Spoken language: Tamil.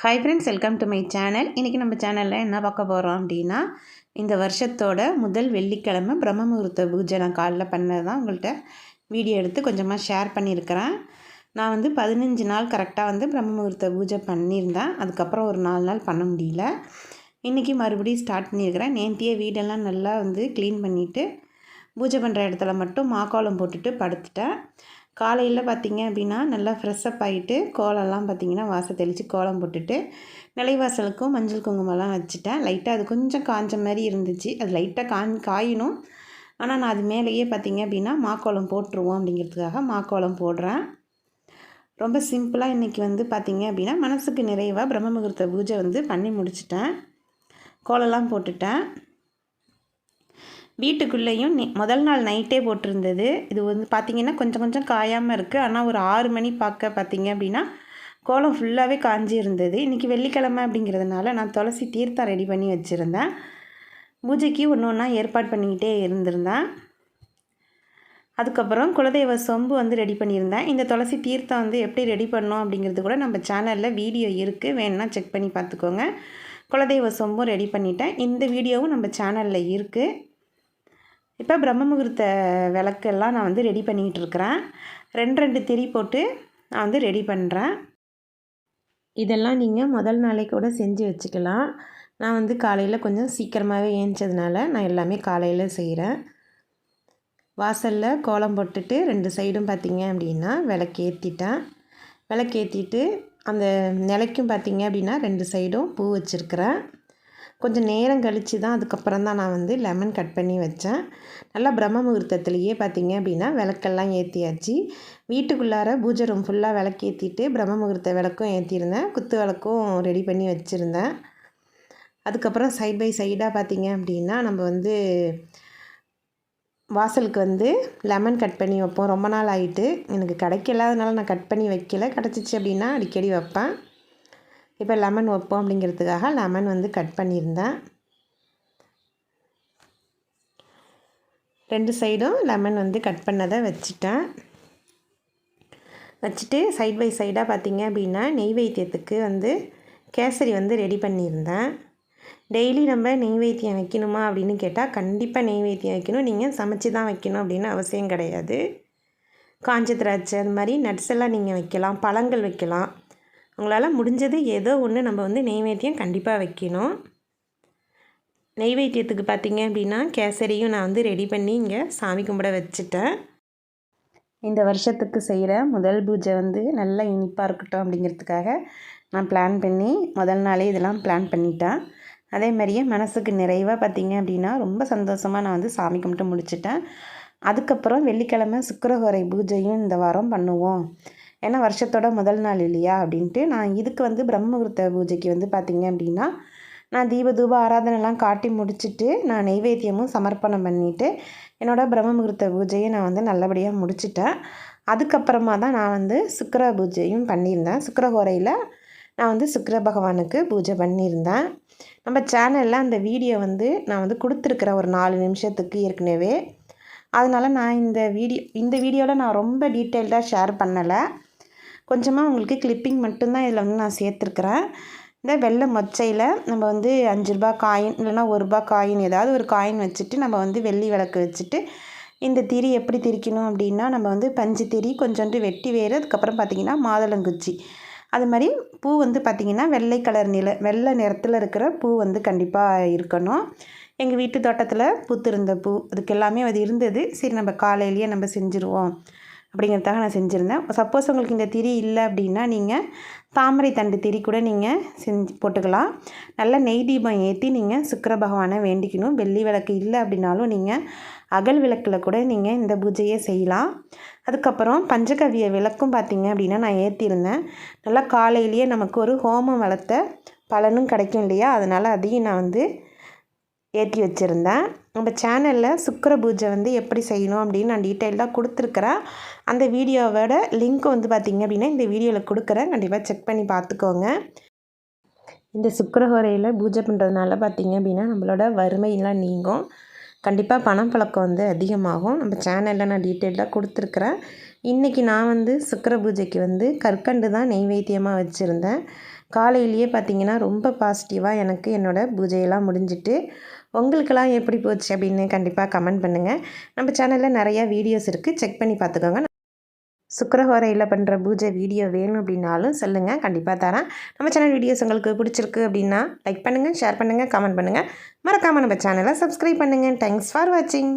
Hi friends welcome to my channel இன்றைக்கி நம்ம சேனலில் என்ன பார்க்க போகிறோம் அப்படின்னா இந்த வருஷத்தோட முதல் வெள்ளிக்கிழமை பிரம்ம முகூர்த்த பூஜை நான் காலைல பண்ணது தான் உங்கள்கிட்ட வீடியோ எடுத்து கொஞ்சமாக ஷேர் பண்ணியிருக்கிறேன். நான் வந்து பதினஞ்சு நாள் கரெக்டாக வந்து பிரம்ம முகூர்த்த பூஜை பண்ணியிருந்தேன். அதுக்கப்புறம் ஒரு நாலு நாள் பண்ண முடியல. இன்றைக்கி மறுபடியும் ஸ்டார்ட் பண்ணியிருக்கிறேன். நேந்தியே வீடெல்லாம் நல்லா வந்து க்ளீன் பண்ணிவிட்டு பூஜை பண்ணுற இடத்துல மட்டும் மாக்கோலம் போட்டுட்டு படுத்துட்டேன். காலையில் பார்த்திங்க அப்படின்னா நல்லா ஃப்ரெஷ்ஷப் ஆகிட்டு கோலம்லாம் பார்த்திங்கன்னா வாசல் தெளித்து கோலம் போட்டுட்டு நிலைவாசலுக்கும் மஞ்சள் குங்குமம்லாம் வச்சுட்டேன். லைட்டாக அது கொஞ்சம் காஞ்ச மாதிரி இருந்துச்சு. அது லைட்டாக காஞ் காயணும். ஆனால் நான் அது மேலேயே பார்த்திங்க அப்படின்னா மாக்கோலம் போட்டுருவோம் அப்படிங்கிறதுக்காக மாக்கோலம் போடுறேன். ரொம்ப சிம்பிளாக இன்றைக்கி வந்து பார்த்திங்க அப்படின்னா மனசுக்கு நிறைவாக பிரம்ம முகூர்த்த பூஜை வந்து பண்ணி முடிச்சிட்டேன். கோலம்லாம் போட்டுட்டேன். வீட்டுக்குள்ளேயும் முதல் நாள் நைட்டே போட்டிருந்தது. இது வந்து பார்த்திங்கன்னா கொஞ்சம் கொஞ்சம் காயாமல் இருக்குது ஆனால் ஒரு ஆறு மணி பார்க்க பார்த்திங்க அப்படின்னா கோலம் ஃபுல்லாகவே காஞ்சி இருந்தது இன்றைக்கி வெள்ளிக்கிழமை அப்படிங்கிறதுனால நான் துளசி தீர்த்தம் ரெடி பண்ணி வச்சுருந்தேன். பூஜைக்கு ஒன்று ஒன்றா ஏற்பாடு பண்ணிக்கிட்டே இருந்திருந்தேன். அதுக்கப்புறம் குலதெய்வ சொம்பு வந்து ரெடி பண்ணியிருந்தேன். இந்த துளசி தீர்த்தம் வந்து எப்படி ரெடி பண்ணோம் அப்படிங்கிறது கூட நம்ம சேனலில் வீடியோ இருக்குது வேணுன்னா செக் பண்ணி பார்த்துக்கோங்க. குலதெய்வ சொம்பும் ரெடி பண்ணிட்டேன். இந்த வீடியோவும் நம்ம சேனலில் இருக்குது இப்போ பிரம்ம முகூர்த்த விளக்கெல்லாம் நான் வந்து ரெடி பண்ணிக்கிட்டு இருக்கிறேன் ரெண்டு ரெண்டு திரி போட்டு நான் வந்து ரெடி பண்ணுறேன். இதெல்லாம் நீங்கள் முதல் நாளே கூட செஞ்சு வச்சுக்கலாம். நான் வந்து காலையில் கொஞ்சம் சீக்கிரமாகவே ஏஞ்சதுனால நான் எல்லாமே காலையில் செய்கிறேன். வாசலில் கோலம் போட்டுட்டு ரெண்டு சைடும் பார்த்திங்க அப்படின்னா விளக்கேற்றிட்டேன். விளக்கேற்றிட்டு அந்த நிலைக்கும் பார்த்திங்க அப்படின்னா ரெண்டு சைடும் பூ வச்சுருக்கிறேன். கொஞ்சம் நேரம் கழித்து தான் அதுக்கப்புறம் தான் நான் வந்து லெமன் கட் பண்ணி வச்சேன். நல்லா பிரம்ம முகூர்த்தத்துலேயே பார்த்திங்க அப்படின்னா விளக்கெல்லாம் ஏற்றியாச்சு வீட்டுக்குள்ளார பூஜை ரூம் ஃபுல்லாக விளக்கேற்றிட்டு பிரம்ம முகூர்த்த விளக்கும் ஏற்றிருந்தேன் குத்து விளக்கும் ரெடி பண்ணி வச்சுருந்தேன். அதுக்கப்புறம் சைட் பை சைடாக பார்த்திங்க அப்படின்னா நம்ம வந்து வாசலுக்கு வந்து லெமன் கட் பண்ணி வைப்போம். ரொம்ப நாள் ஆகிட்டு எனக்கு கிடைக்கலாதனால நான் கட் பண்ணி வைக்கல. கிடச்சிச்சு அப்படின்னா அடிக்கடி வைப்பேன். இப்போ லெமன் வைப்போம் அப்படிங்கிறதுக்காக லெமன் வந்து கட் பண்ணியிருந்தேன். ரெண்டு சைடும் லெமன் வந்து கட் பண்ணதை வச்சுட்டேன். வச்சுட்டு சைட் பை சைடாக பார்த்திங்க அப்படின்னா நெய்வேத்தியத்துக்கு வந்து கேசரி வந்து ரெடி பண்ணியிருந்தேன். டெய்லி நம்ம நெய்வேத்தியம் வைக்கணுமா அப்படின்னு கேட்டால் கண்டிப்பாக நெய்வேத்தியம் வைக்கணும். நீங்கள் சமைச்சு தான் வைக்கணும் அப்படின்னு அவசியம் கிடையாது. காஞ்ச திராட்சை அது மாதிரி நட்ஸ் எல்லாம் நீங்கள் வைக்கலாம் பழங்கள் வைக்கலாம். உங்களால் முடிஞ்சது ஏதோ ஒன்று நம்ம வந்து நெய்வேத்தியம் கண்டிப்பாக வைக்கணும். நெய்வேத்தியத்துக்கு பார்த்திங்க அப்படின்னா கேசரியும் நான் வந்து ரெடி பண்ணி இங்கே சாமி கும்பிட வச்சுட்டேன். இந்த வருஷத்துக்கு செய்கிற முதல் பூஜை வந்து நல்லா இனிப்பாக இருக்கட்டும் அப்படிங்கிறதுக்காக நான் பிளான் பண்ணி முதல் நாளே இதெல்லாம் பிளான் பண்ணிட்டேன். அதே மாதிரியே மனசுக்கு நிறைவாக பார்த்திங்க அப்படின்னா ரொம்ப சந்தோஷமாக நான் வந்து சாமி கும்பிட்டு முடிச்சிட்டேன். அதுக்கப்புறம் வெள்ளிக்கிழமை சுக்கரஹோரை பூஜையும் இந்த வாரம் பண்ணுவோம். ஏன்னா வருஷத்தோட முதல் நாள் இல்லையா? அப்படின்ட்டு நான் இதுக்கு வந்து பிரம்மகுருத்த பூஜைக்கு வந்து பார்த்திங்க அப்படின்னா நான் தீப தூப ஆராதனைலாம் காட்டி முடிச்சுட்டு நான் நெய்வேத்தியமும் சமர்ப்பணம் பண்ணிவிட்டு என்னோடய பிரம்மமுகூர்த்த பூஜையை நான் வந்து நல்லபடியாக முடிச்சிட்டேன். அதுக்கப்புறமா தான் நான் வந்து சுக்கர பூஜையும் பண்ணியிருந்தேன். சுக்கரஹோரையில் நான் வந்து சுக்கர பகவானுக்கு பூஜை பண்ணியிருந்தேன். நம்ம சேனலில் அந்த வீடியோ வந்து நான் வந்து கொடுத்துருக்குறேன். ஒரு நாலு நிமிஷத்துக்கு ஏற்கனவே. அதனால் நான் இந்த வீடியோ இந்த வீடியோவில் நான் ரொம்ப டீட்டெயில்டாக ஷேர் பண்ணலை. கொஞ்சமாக உங்களுக்கு கிளிப்பிங் மட்டும்தான் இதில் வந்து நான் சேர்த்துருக்குறேன். இந்த வெள்ளை மொச்சையில் நம்ம வந்து அஞ்சு ரூபா காயின் இல்லைனா ஒரு ரூபா காயின் ஏதாவது ஒரு காயின் வச்சுட்டு நம்ம வந்து வெள்ளி விளக்கு வச்சுட்டு இந்த திரி எப்படி திரிக்கணும் அப்படின்னா நம்ம வந்து பஞ்சு திரி கொஞ்சோண்டு வெட்டி வேறு அதுக்கப்புறம் பார்த்திங்கன்னா மாதுளங்குச்சி. அது மாதிரி பூ வந்து பார்த்திங்கன்னா வெள்ளை கலர் நில வெள்ளை நிறத்தில் இருக்கிற பூ வந்து கண்டிப்பாக இருக்கணும். எங்கள் வீட்டு தோட்டத்தில் பூத்திருந்த பூ அதுக்கு எல்லாமே அது இருந்தது. சரி நம்ம காலையிலேயே நம்ம செஞ்சுருவோம். அப்படிங்கிறதுக்காக நான் செஞ்சுருந்தேன். சப்போஸ் உங்களுக்கு இந்த திரி இல்லை அப்படின்னா நீங்கள் தாமரை தண்டு திரி கூட நீங்கள் செஞ்சு போட்டுக்கலாம். நல்லா நெய் தீபம் ஏற்றி நீங்கள் சுக்கர பகவானை வேண்டிக்கணும். வெள்ளி விளக்கு இல்லை அப்படின்னாலும் நீங்கள் அகல் விளக்கில் கூட நீங்கள் இந்த பூஜையை செய்யலாம். அதுக்கப்புறம் பஞ்சகவிய விளக்கும் பார்த்திங்க அப்படின்னா நான் ஏற்றிருந்தேன் நல்லா காலையிலேயே நமக்கு ஒரு ஹோமம் வளர்த்த பலனும் கிடைக்கும் இல்லையா? அதனால் அதையும் நான் வந்து ஏற்றி வச்சுருந்தேன். நம்ம சேனலில் சுக்கர பூஜை வந்து எப்படி செய்யணும் அப்படின்னு நான் டீட்டெயில்டாக கொடுத்துருக்குறேன் அந்த வீடியோவோட லிங்க் வந்து பார்த்திங்க அப்படின்னா இந்த வீடியோவில் கொடுக்குறேன். கண்டிப்பாக செக் பண்ணி பார்த்துக்கோங்க இந்த சுக்கரஹோரையில் பூஜை பண்ணுறதுனால பார்த்திங்க அப்படின்னா நம்மளோட வறுமையெல்லாம் நீங்கும். கண்டிப்பாக பணம் பழக்கம் வந்து அதிகமாகும். நம்ம சேனலில் நான் டீட்டெயில்டாக கொடுத்துருக்குறேன். இன்றைக்கி நான் வந்து சுக்கர பூஜைக்கு வந்து கற்கண்டு தான் நெய்வேத்தியமாக வச்சுருந்தேன். காலையிலேயே பார்த்தீங்கன்னா ரொம்ப பாசிட்டிவாக எனக்கு என்னோடய பூஜையெல்லாம் முடிஞ்சிட்டு உங்களுக்கெல்லாம் எப்படி போச்சு அப்படின்னு கண்டிப்பாக கமெண்ட் பண்ணுங்கள் நம்ம சேனலில் நிறையா வீடியோஸ் இருக்குது செக் பண்ணி பார்த்துக்கோங்க. சுக்கரஹோரையில் பண்ணுற பூஜை வீடியோ வேணும் அப்படின்னாலும் சொல்லுங்கள் கண்டிப்பாக தரேன். நம்ம சேனல் வீடியோஸ் உங்களுக்கு பிடிச்சிருக்கு அப்படின்னா லைக் பண்ணுங்கள் ஷேர் பண்ணுங்கள் கமெண்ட் பண்ணுங்கள் மறக்காமல் நம்ம சேனலை சப்ஸ்கிரைப் பண்ணுங்கள் தேங்க்ஸ் ஃபார் வாட்சிங்